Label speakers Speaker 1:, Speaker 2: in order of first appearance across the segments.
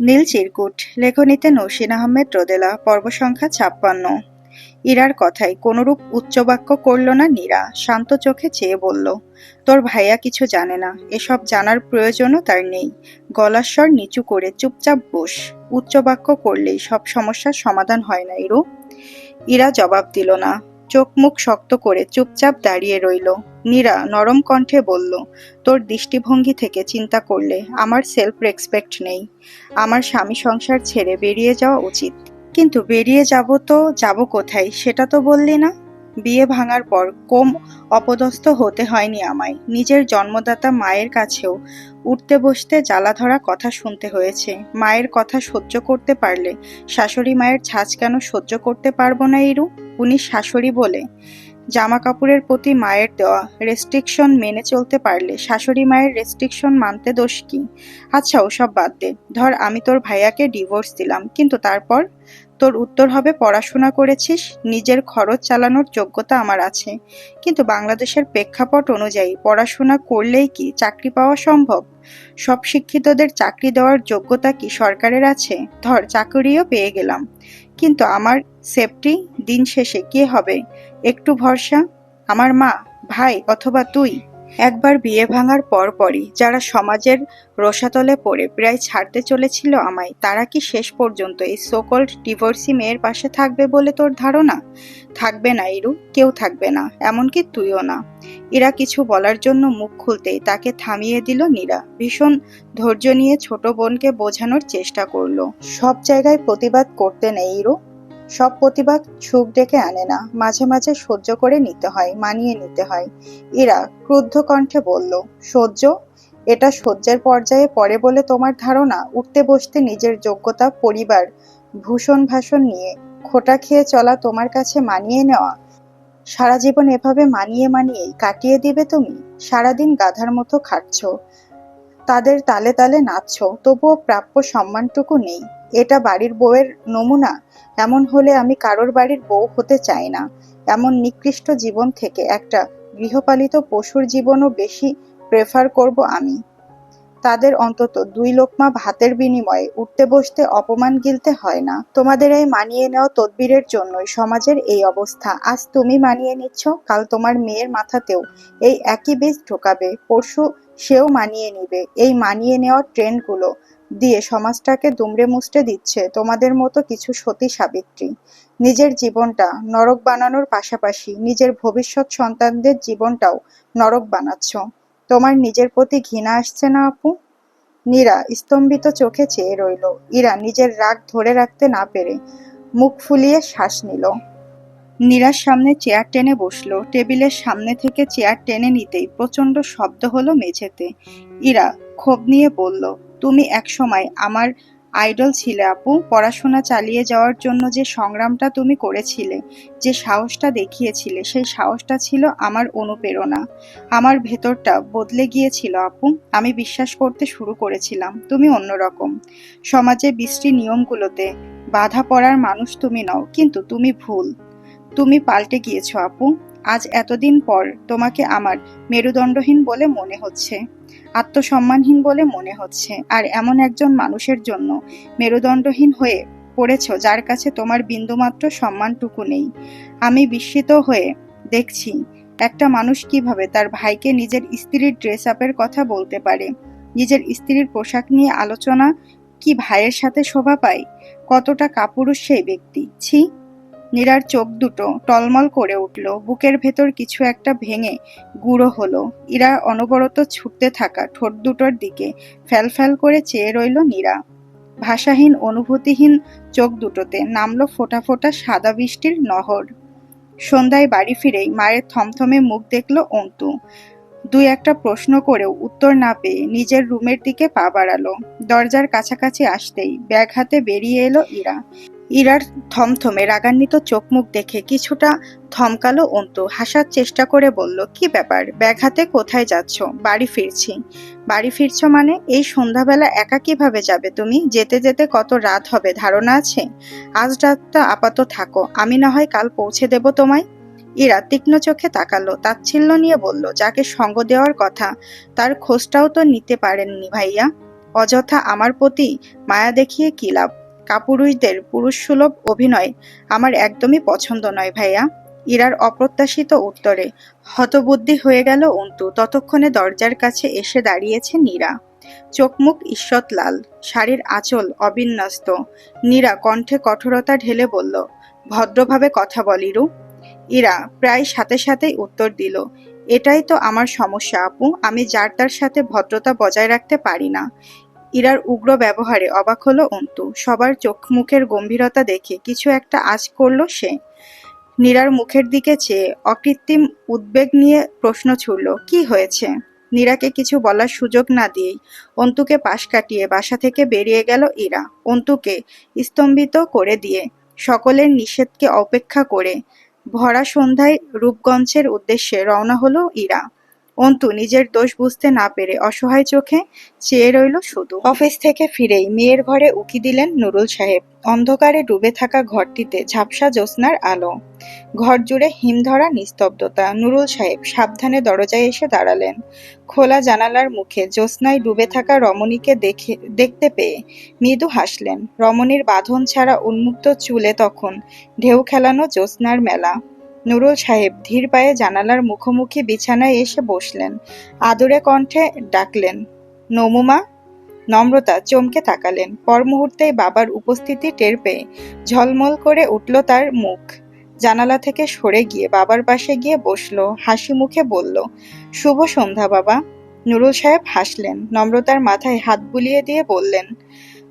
Speaker 1: নীল চিরকুট, লেখনীতে নৌসিন আহমেদ রোদেলা পর্ব সংখ্যা ছাপ্পান্ন। ইরার কথায় কোনরূপ উচ্চবাক্য করল না নীরা, শান্ত চোখে চেয়ে বলল, তোর ভাইয়া কিছু জানে না, এসব জানার প্রয়োজনও তার নেই। গলার স্বর নিচু করে চুপচাপ বস, উচ্চবাক্য করলেই সব সমস্যার সমাধান হয় না ইরু? ইরা জবাব দিল না, চোখ মুখ শক্ত করে চুপচাপ দাঁড়িয়ে রইল। নীরা নরম কণ্ঠে বলল, তোর দৃষ্টিভঙ্গি থেকে চিন্তা করলে আমার সেলফ রেসপেক্ট নেই। আমার স্বামী সংসার ছেড়ে বেরিয়ে যাওয়া উচিত। কিন্তু বেরিয়ে যাব তো, যাব কোথায়? সেটা তো বললি না? বিয়ে ভাঙার পর কম অপদস্থ হতে হয়নি আমায়। নিজের জন্মদাতা মায়ের কাছেও উঠতে বসতে জ্বালা ধরা কথা শুনতে হয়েছে। মায়ের কথা সহ্য করতে পারলে শাশুড়ি মায়ের ছাঁচ কেন সহ্য করতে পারব না ইরু উনি শাশুড়ি বলে জামা কাপড়ের প্রতি মায়ের দেওয়া রেস্ট্রিকশন মেনে চলতে পারলে শাশুড়ি মায়ের রেস্ট্রিকশন মানতে দোষ কি? আচ্ছা ওসব বাদ দে। ধর, আমি তোর ভাইয়াকে ডিভোর্স দিলাম, কিন্তু তারপর? তোর উত্তর হবে, পড়াশোনা করেছিস, নিজের খরচ চালানোর যোগ্যতা আমার আছে। কিন্তু বাংলাদেশের প্রেক্ষাপট অনুযায়ী পড়াশোনা করলেই কি চাকরি পাওয়া সম্ভব? সব শিক্ষিতদের চাকরি দেওয়ার যোগ্যতা কি সরকারের আছে? ধর, চাকরিও পেয়ে গেলাম। কিন্তু আমার সেফটি দিন শেষে কে হবে? একটু ভরসা? আমার মা, ভাই অথবা তুই? একবার বিয়ে ভাঙার পরপরই যারা সমাজের রসাতলে পড়ে প্রায় ছাড়তে চলেছিল আমায়, তারা কি শেষ পর্যন্ত এই সোকল্ড ডিভোর্সি মেয়ের পাশে থাকবে বলে তোর ধারণা? থাকবে না, ইরু, কেউ থাকবে না, এমনকি তুইও না। ইরা কিছু বলার জন্য মুখ খুলতেই তাকে থামিয়ে দিল নীরা। ভীষণ ধৈর্য নিয়ে ছোট বোনকে বোঝানোর চেষ্টা করল। সব জায়গায় প্রতিবাদ করতে নেই, ইরু। সব প্রতিবাদ সুখ ডেকে আনে না। মাঝে মাঝে সহ্য করে নিতে হয়, মানিয়ে নিতে হয়। ইরা ক্রুদ্ধ কণ্ঠে বলল, সহ্য? এটা সহ্যের পর্যায়ে পড়ে বলে তোমার ধারণা? উঠতে বসতে নিজের যোগ্যতা, পরিবার ভূষণ ভাষণ নিয়ে খোটা খেয়ে চলা তোমার কাছে মানিয়ে নেওয়া? সারা জীবন এভাবে মানিয়ে মানিয়েই কাটিয়ে দিবে তুমি? সারাদিন গাধার মতো খাটছ। তাদের তালে তালে নাচছ। তবুও প্রাপ্য সম্মানটুকু নেই। এটা বাড়ির বউয়ের নমুনা। এমন হলে আমি কারোর বাড়ির বউ হতে চাই না। এমন নিকৃষ্ট জীবন থেকে একটা গৃহপালিত পশুর জীবনও বেশি প্রেফার করব আমি। তাদের অন্তত দুই লোকমা ভাতের বিনিময়ে উঠতে বসতে অপমান গিলতে হয় না। তোমাদের এই মানিয়ে নেওয়া তদবিরের জন্যই সমাজের এই অবস্থা। আজ তুমি মানিয়ে নিচ্ছ, কাল তোমার মেয়ের মাথাতেও এই একই বীজ ঢোকাবে। পরশু সেও মানিয়ে নিবে। এই মানিয়ে নেওয়ার ট্রেন্ডগুলো দিয়ে সমাজটাকে দুমড়ে মুচড়ে দিচ্ছে তোমাদের মতো কিছু সতী সাবিত্রী। নিজের জীবনটা নরক বানানোর পাশাপাশি নিজের ভবিষ্যৎ সন্তানদের জীবনটাও নরক বানাচ্ছ। তোমার নিজের প্রতি ঘৃণা আসছে না আপু? নীরা স্তম্ভিত চোখে চেয়ে রইল। ইরা নিজের রাগ ধরে রাখতে না পেরে মুখ ফুলিয়ে শ্বাস নিল। নীরার সামনে চেয়ার টেনে বসল। টেবিলের সামনে থেকে চেয়ার টেনে নিতেই প্রচণ্ড শব্দ হলো মেঝেতে। ইরা ক্ষোভ নিয়ে বলল তুমি একসময় আমার আইডল ছিলে আপু। পড়াশোনা চালিয়ে যাওয়ার জন্য যে সংগ্রামটা তুমি করেছিলে, যে সাহসটা দেখিয়েছিলে, সেই সাহসটা ছিল আমার অনুপ্রেরণা। আমার ভেতরটা বদলে গিয়েছিল আপু। আমি বিশ্বাস করতে শুরু করেছিলাম, তুমি অন্যরকম সমাজে বৃষ্টি নিয়মগুলোতে বাধা পড়ার মানুষ তুমি নও, কিন্তু তুমি ভুল। তুমি পাল্টে গিয়েছো আপু। আজ এতদিন পর তোমাকে আমার মেরুদণ্ডহীন বলে মনে হচ্ছে, আত্মসম্মানহীন বলে মনে হচ্ছে, আর এমন একজন মানুষের জন্য মেরুদণ্ডহীন হয়ে পড়েছ যার কাছে তোমার বিন্দুমাত্র সম্মানটুকু নেই। আমি বিস্মিত হয়ে দেখছি একটা মানুষ কীভাবে তার ভাইকে নিজের স্ত্রীর ড্রেস আপের কথা বলতে পারে, নিজের স্ত্রীর পোশাক নিয়ে আলোচনা কি ভাইয়ের সাথে শোভা পায়, কতটা কাপুরুষ সেই ব্যক্তি, ছি। নীরার চোখ দুটো টলমল করে উঠল। বুকের ভেতর কিছু একটা ভেঙে গুঁড়ো হলো। ইরা অনবরত ছুটতে থাকা ঠোঁট দুটোর দিকে ফ্যাল ফ্যাল করে চেয়ে রইল নীরা। ভাষাহীন, অনুভূতিহীন চোখ দুটোতে নামলো ফোটা ফোটা সাদা বৃষ্টির নহর। সন্ধ্যায় বাড়ি ফিরেই মায়ের থমথমে মুখ দেখল অন্তু। দুই একটা প্রশ্ন করেও উত্তর না পেয়ে নিজের রুমের দিকে পা বাড়ালো। দরজার কাছাকাছি আসতেই ব্যাগ হাতে বেরিয়ে এলো ইরা। ইরার থমথমে রাগান্বিত চোখ মুখ দেখে কিছুটা থমকালো অন্তু। হাসার চেষ্টা করে বলল, কি ব্যাপার? ব্যাগ হাতে কোথায় যাচ্ছ? বাড়ি ফিরছি। বাড়ি ফিরছ মানে? এই সন্ধ্যাবেলা একা কীভাবে যাবে তুমি? যেতে যেতে কত রাত হবে, ধারণা আছে? আজ রাতটা আপাতত থাকো, আমি না হয় কাল পৌঁছে দেব তোমায়? ইরা তীক্ষ্ণ চোখে তাকালো, তাচ্ছিল্য নিয়ে বলল, যাকে সঙ্গ দেওয়ার কথা, তার খোঁজটাও তো নিতে পারেননি ভাইয়া। অযথা আমার প্রতি মায়া দেখিয়ে কি লাভ? কাপুরুষদের পুরুষসুলভ অভিনয় আমার একদমই পছন্দ নয় ভাইয়া। ইরার অপ্রত্যাশিত উত্তরে হতবুদ্ধি হয়ে গেল অন্তু। ততক্ষণে দরজার কাছে এসে দাঁড়িয়েছে নীরা। চোখ মুখ ঈষৎ লাল, শাড়ির আঁচল অবিন্যস্ত। নীরা কণ্ঠে কঠোরতা ঢেলে বলল, ভদ্রভাবে কথা বলিরু ইরা প্রায় সাথে সাথেই উত্তর দিল, এটাই তো আমার সমস্যা আপু, আমি যার তার সাথে ভদ্রতা বজায় রাখতে পারি না। ইরার উগ্র ব্যবহারে অবাক হলো অন্তু। সবার চোখ মুখের গম্ভীরতা দেখে কিছু একটা আজ করল সে। নীরার মুখের দিকে চেয়ে অকৃত্রিম উদ্বেগ নিয়ে প্রশ্ন ছুড়ল, কি হয়েছে? নীরাকে কিছু বলার সুযোগ না দিয়েই অন্তুকে পাশ কাটিয়ে বাসা থেকে বেরিয়ে গেল ইরা। অন্তুকে স্তম্ভিত করে দিয়ে সকলের নিষেধকে অপেক্ষা করে ভরা সন্ধ্যায় রূপগঞ্জের উদ্দেশ্যে রওনা হলো ইরা। অন্তু নিজের দোষ বুঝতে না পেরে অসহায় চোখে চেয়ে রইল শুধু। অফিস থেকে ফিরেই মেয়ের ঘরে উকি দিলেন নুরুল সাহেব। অন্ধকারে ডুবে থাকা ঘরটিতে ঝাপসা জ্যোৎস্নার আলো। ঘর জুড়ে হিমধরা নিস্তব্ধতা। নুরুল সাহেব সাবধানে দরজায় এসে দাঁড়ালেন। খোলা জানালার মুখে জ্যোৎস্নায় ডুবে থাকা রমণীকে দেখে, দেখতে পেয়ে মৃদু হাসলেন। রমণীর বাঁধন ছাড়া উন্মুক্ত চুলে তখন ঢেউ খেলানো জ্যোৎস্নার মেলা। নুরুল সাহেব ধীর পায়ে জানালার মুখোমুখি বিছানায় এসে বসলেন। আদরে কণ্ঠে ডাকলেন, নমুমা। নম্রতা চমকে তাকালেন। পর মুহূর্তেই বাবার উপস্থিতি টের পেয়ে ঝলমল করে উঠল তার মুখ। জানালা থেকে সরে গিয়ে বাবার পাশে গিয়ে বসল, হাসি মুখে বলল, শুভ সন্ধ্যা বাবা। নুরুল সাহেব হাসলেন, নম্রতার মাথায় হাত বুলিয়ে দিয়ে বললেন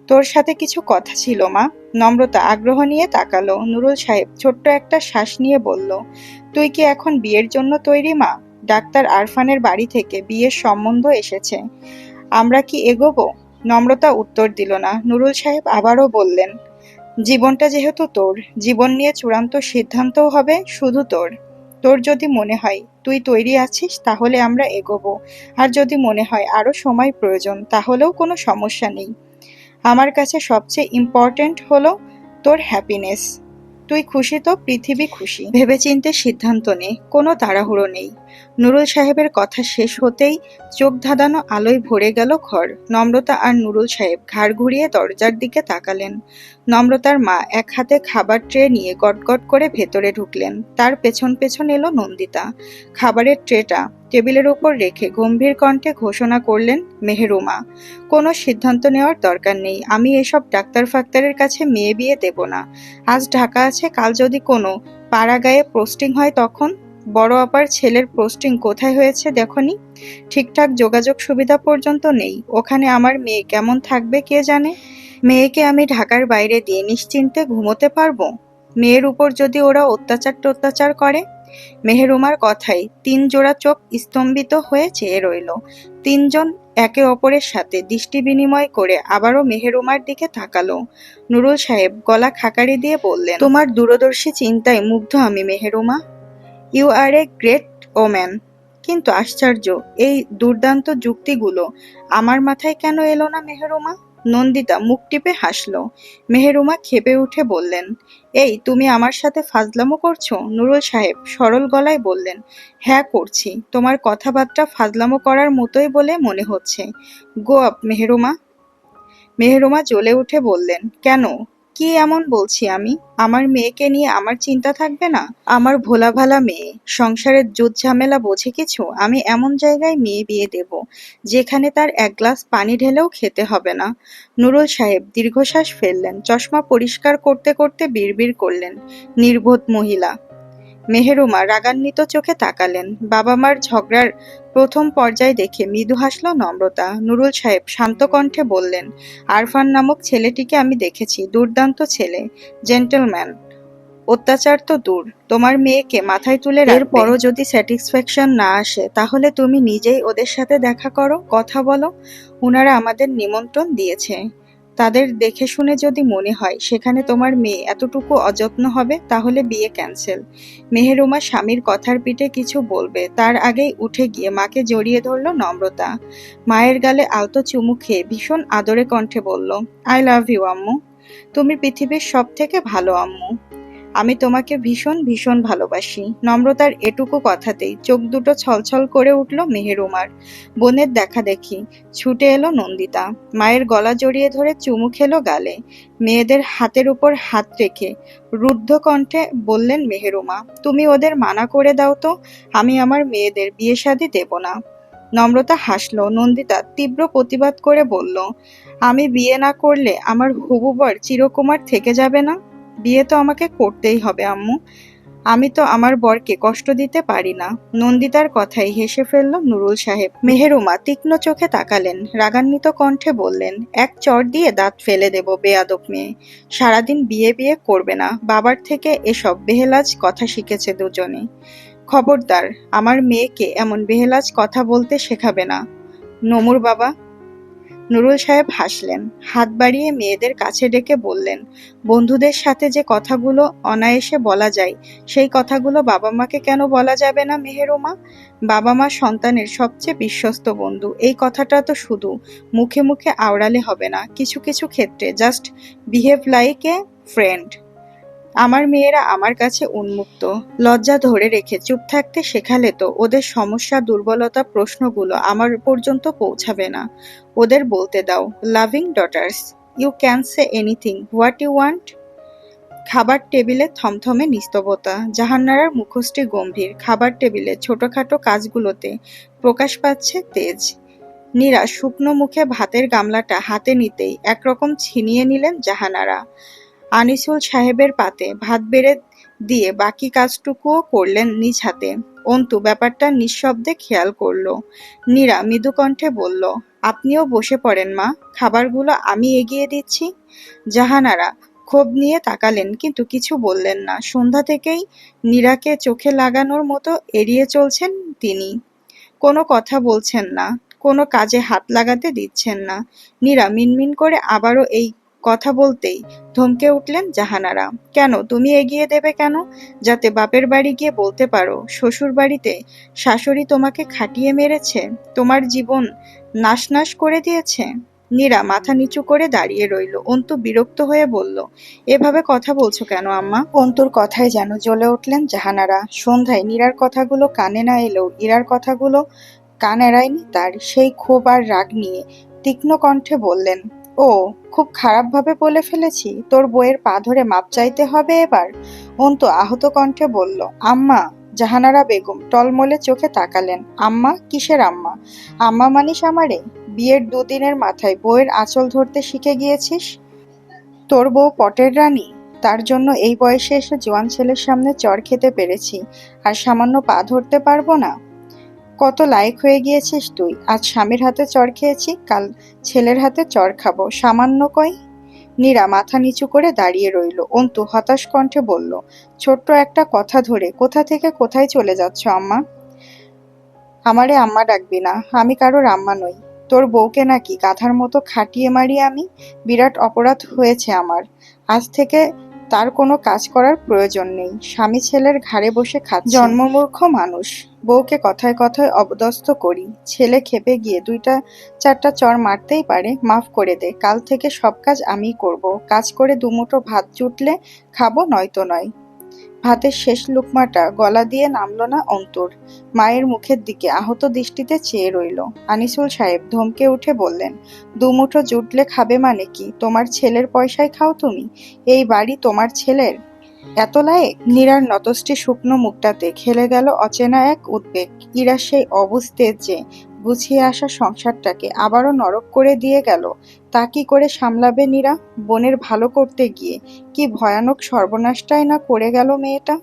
Speaker 1: তোর সাথে কিছু কথা ছিল, মা। নম্রতা, আগ্রহ নিয়ে তাকালো। নুরুল সাহেব ছোট্ট একটা শ্বাস নিয়ে বলল, তুই কি এখন বিয়ের জন্য তৈরি, মা? ডাক্তার আরফানের বাড়ি থেকে বিয়ের সম্বন্ধ এসেছে। আমরা কি এগোবো? নম্রতা উত্তর দিল না। নুরুল সাহেব আবারও বললেন, জীবনটা যেহেতু তোর, জীবন নিয়ে চূড়ান্ত সিদ্ধান্তও হবে শুধু তোর। তোর যদি মনে হয় তুই তৈরি আছিস, তাহলে আমরা এগোবো। আর যদি মনে হয় আরও সময় প্রয়োজন, তাহলেও কোনো সমস্যা নেই। আমার কাছে সবচেয়ে ইম্পর্ট্যান্ট হলো তোর হ্যাপিনেস তুই খুশি তো পৃথিবী খুশি। ভেবেচিন্তে সিদ্ধান্ত নে, কোনো তাড়াহুড়ো নেই। নুরুল সাহেবের কথা শেষ হতেই চোখ ধাঁধানো আলোয় ভরে গেল ঘর। নম্রতা আর নুরুল সাহেব ঘাড় ঘুরিয়ে দরজার দিকে তাকালেন। নম্রতার মা এক হাতে খাবার ট্রে নিয়ে গটগট করে ভেতরে ঢুকলেন। তার পেছন পেছন এলো নন্দিতা। খাবারের ট্রেটা টেবিলের উপর রেখে গম্ভীর কণ্ঠে ঘোষণা করলেন, মেহেরুমা, কোনো সিদ্ধান্ত নেওয়ার দরকার নেই। আমি এসব ডাক্তার ফাক্তারের কাছে মেয়ে বিয়ে দেব না। আজ ঢাকা আছে, কাল যদি কোনো পাড়া গায়ে পোস্টিং হয় তখন বড় আপার ছেলের পোস্টিং কোথায় হয়েছে দেখনি? ঠিকঠাক যোগাযোগ সুবিধা পর্যন্ত নেই। ওখানে আমার মেয়ে কেমন থাকবে কে জানে? মেয়েকে আমি ঢাকার বাইরে দিয়ে নিশ্চিন্তে ঘুমোতে পারব? মেয়ের উপর যদি ওরা অত্যাচার টত্যাচার করে? মেহেরুমার কথাই তিন জোড়া চোখ স্তম্ভিত হয়ে চেয়ে রইল। তিনজন একে অপরের সাথে দৃষ্টি বিনিময় করে আবারও মেহেরুমার দিকে তাকালো। নুরুল সাহেব গলা খাকারি দিয়ে বললেন, তোমার দূরদর্শী চিন্তায় মুগ্ধ আমি Meheruma. You are a great woman কিন্তু আশ্চর্য, এই দুর্দান্ত যুক্তিগুলো আমার মাথায় কেন এলো না মেহেরুমা? নন্দিতা মুখ টিপে হাসলো। মেহেরুমা খেপে উঠে বললেন, এই, তুমি আমার সাথে ফাজলামো করছ? নুরুল সাহেব সরল গলায় বললেন হ্যাঁ করছি। তোমার কথাবার্তা ফাজলামো করার মতোই বলে মনে হচ্ছে। Go up মেহেরুমা। মেহেরুমা জ্বলে উঠে বললেন, কেন? কি এমন বলছি আমি? আমার মেয়েকে নিয়ে আমার চিন্তা থাকবে না? আমার ভোলা ভালা মেয়ে, সংসারের জুত ঝামেলা বোঝে কিছু? আমি এমন জায়গায় মেয়ে বিয়ে দেব, যেখানে তার এক গ্লাস পানি ঢেলেও খেতে হবে না? নুরুল সাহেব দীর্ঘশ্বাস ফেললেন, চশমা পরিষ্কার করতে করতে বিড়বিড় করলেন, নির্বোধ মহিলা। মেহেরুমা রাগান্বিত চোখে তাকালেন বাবা মার ঝগড়ার প্রথম পর্যায় দেখে মৃদু হাসল নম্রতা। নুরুল সাহেব শান্ত কণ্ঠে বললেন, আরফান নামক ছেলেটিকে আমি দেখেছি, দুর্দান্ত ছেলে, জেন্টেলম্যান। অত্যাচার তো দূর, তোমার মেয়েকে মাথায় তুলে এরপরও যদি স্যাটিসফ্যাকশন না আসে, তাহলে তুমি নিজেই ওদের সাথে দেখা করো, কথা বলো। ওনারা আমাদের নিমন্ত্রণ দিয়েছে। তাদের দেখে শুনে যদি মনে হয় সেখানে তোমার মেয়ে এতটুকু অযত্ন হবে, তাহলে বিয়ে ক্যান্সেল মেহেরুমা স্বামীর কথার পিঠে কিছু বলবে। তার আগেই উঠে গিয়ে মাকে জড়িয়ে ধরল নম্রতা। মায়ের গালে আলতো চুমু খেয়ে ভীষণ আদরে কণ্ঠে বলল আই লাভ ইউ আম্মু। তুমি পৃথিবীর সব থেকে ভালো আম্মু। আমি তোমাকে ভীষণ ভীষণ ভালোবাসি। নম্রতার এটুকু কথাতেই চোখ দুটো ছলছল করে উঠল মেহেরুমার। বোনের দেখা দেখি, ছুটে এলো নন্দিতা। মায়ের গলা জড়িয়ে ধরে চুমু খেলো গালে। মেয়েদের হাতের উপর হাত রেখে রুদ্ধ কণ্ঠে বললেন মেহেরুমা, তুমি ওদের মানা করে দাও তো, আমি আমার মেয়েদের বিয়ে শাদী দেব না। নম্রতা হাসলো, নন্দিতা তীব্র প্রতিবাদ করে বলল, আমি বিয়ে না করলে আমার হবু বর চিরকুমার থেকে যাবে না? বিয়ে তো আমাকে করতেই হবে, আম্মু। আমি তো আমার বরকে কষ্ট দিতে পারি না। নন্দিতার কথাই হেসে ফেলল নুরুল সাহেব। মেহেরুমা তীক্ষ্ণ চোখে তাকালেন। রাগান্বিত কণ্ঠে বললেন, এক চর দিয়ে দাঁত ফেলে দেব, বেয়াদব মেয়ে। সারাদিন বিয়ে বিয়ে করবে না। বাবার থেকে এসব বেহেলাজ কথা শিখেছে দুজনে। খবরদার, আমার মেয়েকে এমন বেহেলাজ কথা বলতে শেখাবে না। নমুর বাবা নুরুল সাহেব হাসলেন, হাত বাড়িয়ে মেয়েদের কাছে ডেকে বললেন, বন্ধুদের সাথে যে কথাগুলো অনায়াসে বলা যায়, সেই কথাগুলো বাবা মাকে কেন বলা যাবে না মেহেরুমা? বাবা মা সন্তানের সবচেয়ে বিশ্বস্ত বন্ধু, এই কথাটা তো শুধু মুখে মুখে আওড়ালে হবে না, কিছু কিছু ক্ষেত্রে just behave like a friend আমার মেয়েরা আমার কাছে উন্মুক্ত। লজ্জা ধরে রেখে চুপ থাকতে শেখালে তো ওদের সমস্যা, দুর্বলতা, প্রশ্নগুলো আমার পর্যন্ত পৌঁছাবে না। ওদের বলতে দাও loving daughters you can say anything what you want খাবার টেবিলে থমথমে নিস্তবতা, জাহান্নারার মুখোশটি গম্ভীর। খাবার টেবিলে ছোটখাটো কাজগুলোতে প্রকাশ পাচ্ছে তেজ। নীরা শুকনো মুখে ভাতের গামলাটা হাতে নিতেই একরকম ছিনিয়ে নিলেন জাহানারা আনিসুল সাহেবের পাতে ভাত বেড়ে দিয়ে বাকি কাজটুকুও করলেন নিজ হাতে। অন্তু ব্যাপারটা নিঃশব্দে খেয়াল করল। নীরা মৃদু কণ্ঠে বলল, আপনিও বসে পড়েন মা, খাবারগুলো আমি এগিয়ে দিচ্ছি। জাহানারা ক্ষোভ নিয়ে তাকালেন, কিন্তু কিছু বললেন না। সন্ধ্যা থেকেই নীরাকে চোখে লাগানোর মতো এড়িয়ে চলছেন তিনি। কোনো কথা বলছেন না, কোনো কাজে হাত লাগাতে দিচ্ছেন না। নীরা মিনমিন করে আবারও এই কথা বলতেই ধমকে উঠলেন জাহানারা। কেন? তুমি এগিয়ে দেবে কেন? যাতে বাপের বাড়ি গিয়ে বলতে পারো, শ্বশুর বাড়িতে শাশুড়ি তোমাকে খাটিয়ে মেরেছে, তোমার জীবন নাশ নাশ করে দিয়েছে। নীরা মাথা নিচু করে দাঁড়িয়ে রইল, অন্তু বিরক্ত হয়ে বলল, এভাবে কথা বলছো কেন আম্মা? অন্তুর কথায় যেন জ্বলে উঠলেন জাহানারা। সন্ধ্যায় নীরার কথাগুলো কানে না এলেও ইরার কথাগুলো কান এড়ায়নি তার সেই ক্ষোভ আর রাগ নিয়ে তীক্ষ্ণ কণ্ঠে বললেন ও, খুব খারাপভাবে বলে ফেলেছি। তোর বইয়ের পা ধরে মাপ চাইতে হবে এবার? অন্তু আহত কণ্ঠে বলল, আম্মা, জাহানারা বেগম টলমলে চোখে তাকালেন। আম্মা, কিসের আম্মা? আম্মা মানিস আমারে? বিয়ের দুদিনের মাথায় বইয়ের আঁচল ধরতে শিখে গিয়েছিস? তোর বউ পটের রানী? তার জন্য এই বয়সে এসে জোয়ান ছেলের সামনে চর খেতে পেরেছি। আর সামান্য পা ধরতে পারব না? কত লায়ক হয়ে গিয়েছিস তুই? আজ স্বামীর হাতে চর খেয়েছি, কাল ছেলের হাতে চর খাব। সামান্য কই? নীরা মাথা নিচু করে দাঁড়িয়ে রইল। অন্তু হতাশ কণ্ঠে বলল, ছোট্ট একটা কথা ধরে, কোথা থেকে কোথায় চলে যাচ্ছ আম্মা? আমারে আম্মা ডাকবি না, আমি কারোর আম্মা নই। তোর বউকে নাকি গাধার মতো খাটিয়ে মারি আমি? বিরাট অপরাধ হয়েছে আমার। আজ থেকে তার কোনো কাজ করার প্রয়োজন নেই। স্বামী ছেলের ঘাড়ে বসে খাচ্ছে। জন্মমূর্খ মানুষ। বউকে কথায় কথায় অবদস্থ করি। ছেলে খেপে গিয়ে দুইটা, চারটা চর মারতেই পারে। মাফ করে দে। কাল থেকে সব কাজ আমি করব। কাজ করে দুমুঠো ভাত জুটলে খাব নয়তো নয়। ভাতের শেষ লুকমাটা গলা দিয়ে নামলো না অন্তর। মায়ের মুখের দিকে আহত দৃষ্টিতে চেয়ে রইল। আনিসুল সাহেব ধমকে উঠে বললেন দুমুঠো জুটলে খাবে মানে কি? তোমার ছেলের পয়সায় খাও তুমি? এই বাড়ি তোমার ছেলের? এত লায়েক? নীরার নতষ্টি শুকনো মুখটাতে খেলে গেল অচেনা এক উদ্বেগ। ইরা সেই অবস্থে যে গুছিয়ে আসা সংসারটাকে আবারও নরক করে দিয়ে গেল। তা কি করে সামলাবে নীরা? বোনের ভালো করতে গিয়ে। কি ভয়ানক সর্বনাশটাই না করে গেল মেয়েটা?